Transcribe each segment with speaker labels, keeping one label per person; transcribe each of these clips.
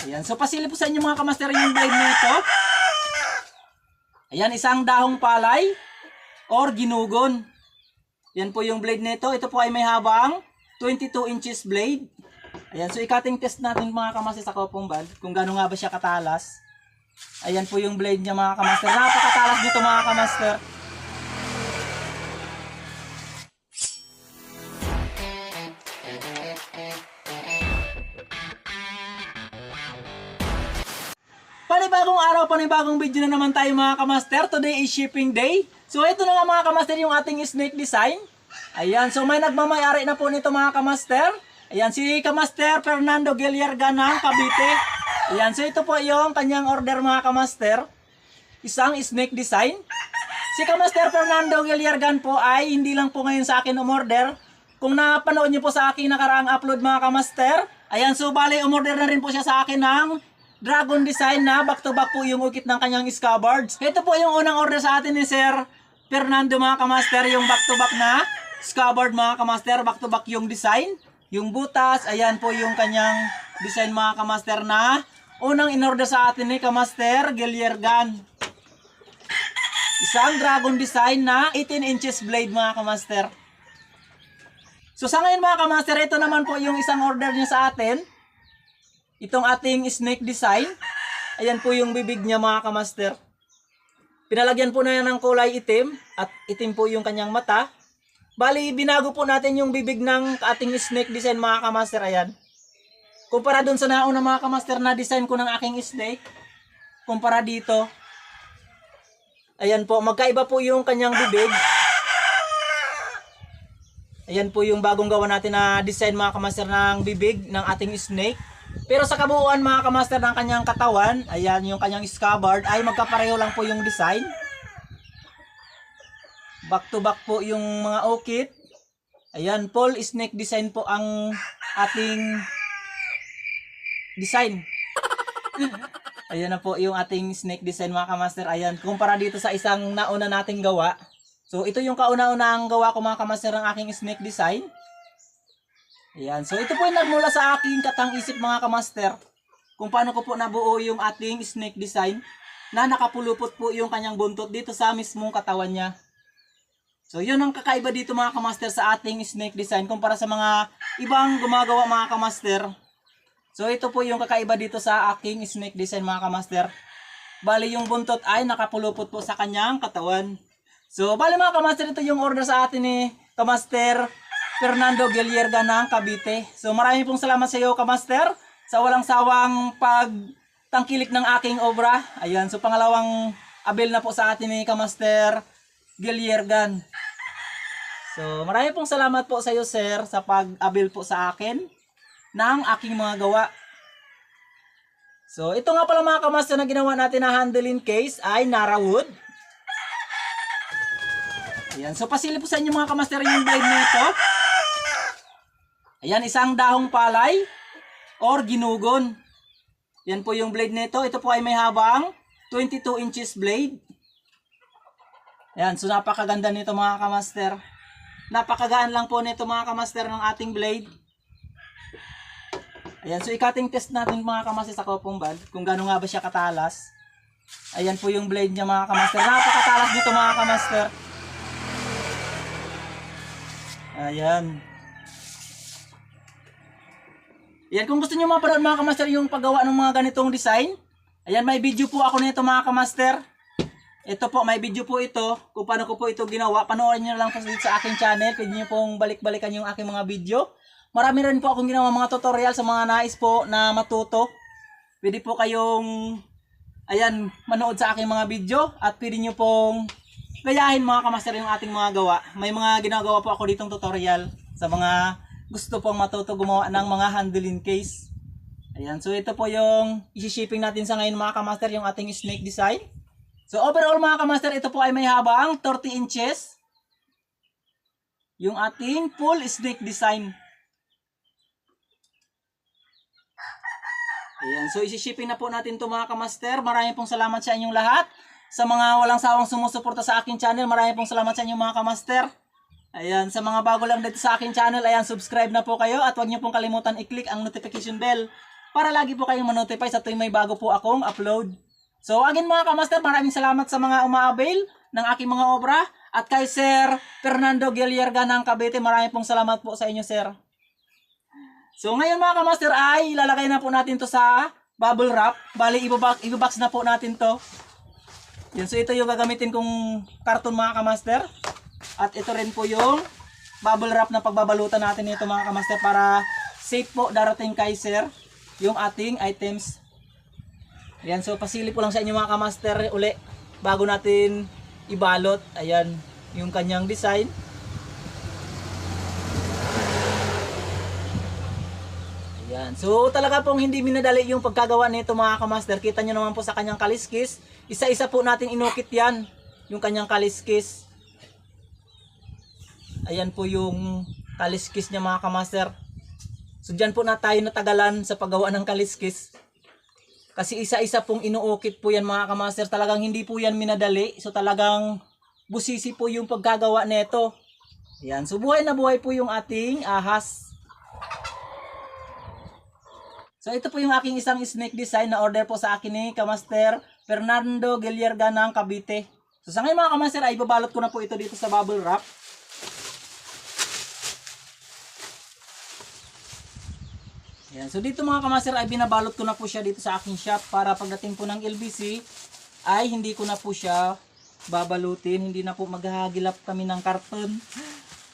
Speaker 1: Ayan, so pasili po sa inyo mga kamaster yung blade nito. Ayan, isang dahong palay or ginugon. Yan po yung blade nito. Ito po ay may habang 22 inches blade. Ayan, so ikating test natin mga kamaster sa kopong bal kung gaano nga ba siya katalas. Ayan po yung blade niya mga kamaster. Napakatalas dito mga kamaster. Panibagong araw, panibagong video na naman tayo mga kamaster. Today is shipping day. So ito na nga mga kamaster yung ating snake design. Ayan, so may nagmamayari na po nito mga kamaster. Ayan, si Kamaster Fernando Giliarga ng Cavite. Ayan, so ito po yung kanyang order mga kamaster. Isang snake design. Si Kamaster Fernando Giliargan po ay hindi lang po ngayon sa akin umorder. Kung napanood niyo po sa aking nakaraang upload mga kamaster, ayan, so bali umorder na rin po siya sa akin ng Dragon design na back to back po yung ukit ng kanyang scabbards. Ito po yung unang order sa atin ni Sir Fernando mga kamaster, yung back to back na scabbard mga kamaster, back to back yung design. Yung butas, ayan po yung kanyang design mga kamaster na unang in-order sa atin ni Kamaster Giliergan. Isang dragon design na 18 inches blade mga kamaster. So sa ngayon mga kamaster, ito naman po yung isang order niya sa atin. Itong ating snake design. Ayan po yung bibig niya mga kamaster. Pinalagyan po na yan ng kulay itim at itim po yung kanyang mata. Bali, binago po natin yung bibig ng ating snake design mga kamaster. Ayan. Kumpara dun sa nauna mga kamaster na design ko ng aking snake. Kumpara dito. Ayan po, magkaiba po yung kanyang bibig. Ayan po yung bagong gawa natin na design mga kamaster ng bibig ng ating snake. Pero sa kabuuan mga kamaster ng kanyang katawan, ayan yung kanyang scabbard ay magkapareho lang po yung design. Back to back po yung mga okit. Ayan, full snake design po ang ating design. Ayan na po yung ating snake design mga kamaster. Ayan, kumpara dito sa isang nauna nating gawa. So ito yung kauna-unang gawa ko mga kamaster ng aking snake design. Ayan, so ito po yung nagmula sa aking katang isip mga kamaster. Kung paano ko po nabuo yung ating snake design na nakapulupot po yung kanyang buntot dito sa mismong katawan niya. So yun ang kakaiba dito mga kamaster sa ating snake design kumpara sa mga ibang gumagawa mga kamaster. So ito po yung kakaiba dito sa aking snake design mga kamaster. Bali yung buntot ay nakapulupot po sa kanyang katawan. So bali mga kamaster ito yung order sa atin ni Kamaster Fernando Gilierga ng Cavite. So maraming pong salamat sa iyo Kamaster sa walang sawang pagtangkilik ng aking obra. Ayan, so pangalawang abil na po sa atin ni Kamaster Giliergan. So maraming pong salamat po sa iyo sir sa pag-abil po sa akin ng aking mga gawa. So, ito nga pala mga kamaster na ginawa natin na handling case ay Nara Wood. Ayan, so pasili po sa inyo mga kamaster yung blade nito. Ayan, isang dahong palay or ginugon. Yan po yung blade nito. Ito po ay may habang 22 inches blade. Ayan, so napakaganda nito mga kamaster. Napakagaan lang po nito mga kamaster ng ating blade. Ayan, so ikating test natin mga kamaster sa kopong bal kung gaano nga ba siya katalas. Ayan po yung blade niya mga kamaster. Napakatalas dito mga kamaster. Ayan. Ayan, kung gusto niyo mapanood mga kamaster yung paggawa ng mga ganitong design, ayan, may video po ako nito mga kamaster. Ito po, may video po ito kung paano ko po ito ginawa. Panoorin niyo lang po sa aking channel. Pwede niyo pong balik-balikan yung aking mga video. Marami rin po akong ginawa mga tutorial sa mga nais po na matuto. Pwede po kayong ayan, manood sa aking mga video at pwede niyo pong gayahin mga kamaster yung ating mga gawa. May mga ginagawa po ako ditong tutorial sa mga gusto pong matuto gumawa ng mga handling case. Ayan, so ito po yung isi-shipping natin sa ngayon mga kamaster yung ating snake design. So overall mga kamaster, ito po ay may habang 30 inches. Yung ating full snake design. Ayan, so isi-shipping na po natin to mga kamaster. Maraming pong salamat sa inyong lahat. Sa mga walang sawang sumusuporta sa aking channel, maraming pong salamat sa inyong mga kamaster. Ayan, sa mga bago lang dito sa aking channel, ayan, subscribe na po kayo at huwag niyo pong kalimutan i-click ang notification bell para lagi po kayong manotify sa tuwing may bago po akong upload. So again mga kamaster, maraming salamat sa mga umaabail ng aking mga obra at kay Sir Fernando Gilierga ng Cavite, maraming pong salamat po sa inyo sir. So ngayon mga kamaster ay ilalagay na po natin to sa bubble wrap. Bali ibabox, ibabox na po natin to. Yan, so ito yung gagamitin kong karton mga kamaster. At ito rin po yung bubble wrap na pagbabalutan natin nito mga kamaster para safe po darating kay sir yung ating items. Ayan, so pasili po lang sa inyo mga kamaster uli bago natin ibalot. Ayan, yung kanyang design. Ayan. So talaga pong hindi minadali yung pagkagawa nito mga kamaster. Kita nyo naman po sa kanyang kaliskis. Isa-isa po natin inukit yan. Yung kanyang kaliskis. Ayan po yung kaliskis niya mga kamaster. So dyan po na tayo natagalan sa paggawa ng kaliskis. Kasi isa-isa pong inuukit po yan mga kamaster. Talagang hindi po yan minadali. So talagang busisi po yung pagkagawa nito. Ayan. So buhay na buhay po yung ating ahas. So ito po yung aking isang snake design na order po sa akin ni Kamaster Fernando Gilierga ng Cavite. So sa ngayon mga kamaster ay babalot ko na po ito dito sa bubble wrap. Yan. So dito mga kamaster ay binabalot ko na po siya dito sa aking shop para pagdating po ng LBC ay hindi ko na po siya babalutin. Hindi na po maghahagilap kami ng karton.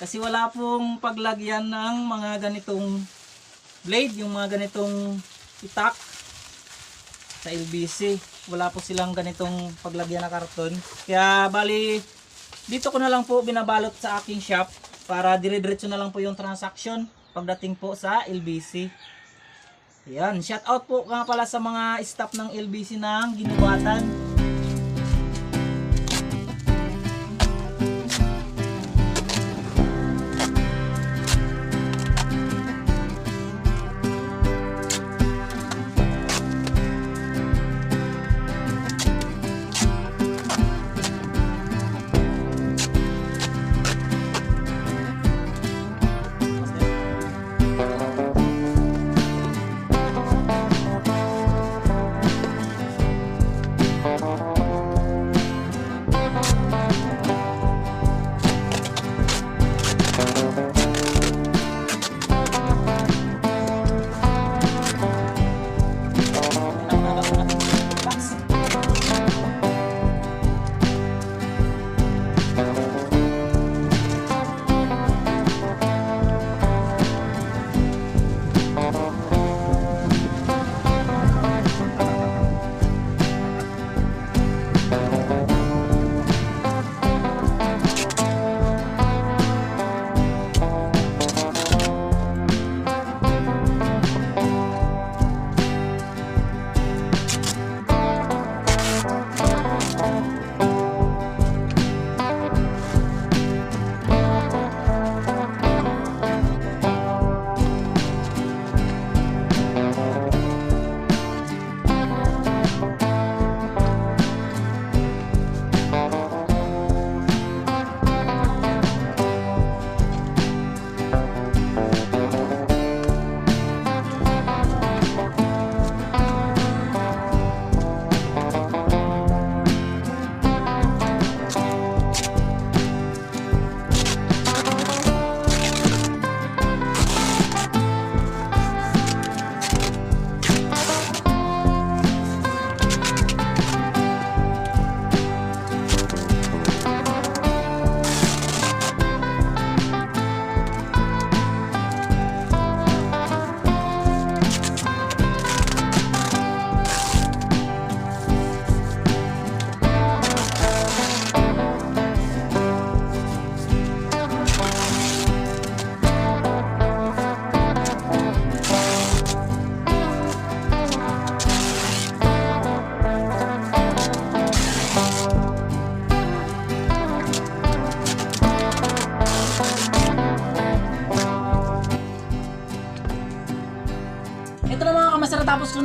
Speaker 1: Kasi wala pong paglagyan ng mga ganitong blade, yung mga ganitong itak sa LBC. Wala po silang ganitong paglagyan na karton. Kaya bali, dito ko na lang po binabalot sa aking shop para dire-diretso na lang po yung transaction pagdating po sa LBC. Ayan, shout out po nga pala sa mga staff ng LBC ng Ginubatan.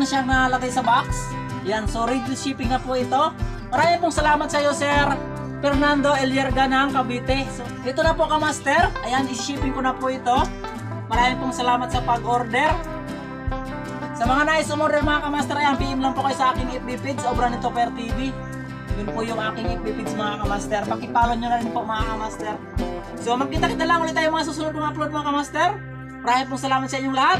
Speaker 1: Na siyang nalagay sa box. Yan, so ready shipping na po ito. Maraming pong salamat sa iyo, Sir Fernando Elierga ng Cavite. So, ito na po kamaster. Ayan, isi-shipping ko na po ito. Maraming pong salamat sa pag-order. Sa mga nais umorder mga kamaster, ayan, PM lang po kayo sa aking FB page, Obra nito Per TV. Yun po yung aking FB page mga kamaster. Pakipollow nyo na rin po mga kamaster. So magkita-kita lang ulit tayo mga susunod mga upload mga kamaster. Maraming pong salamat sa inyong lahat.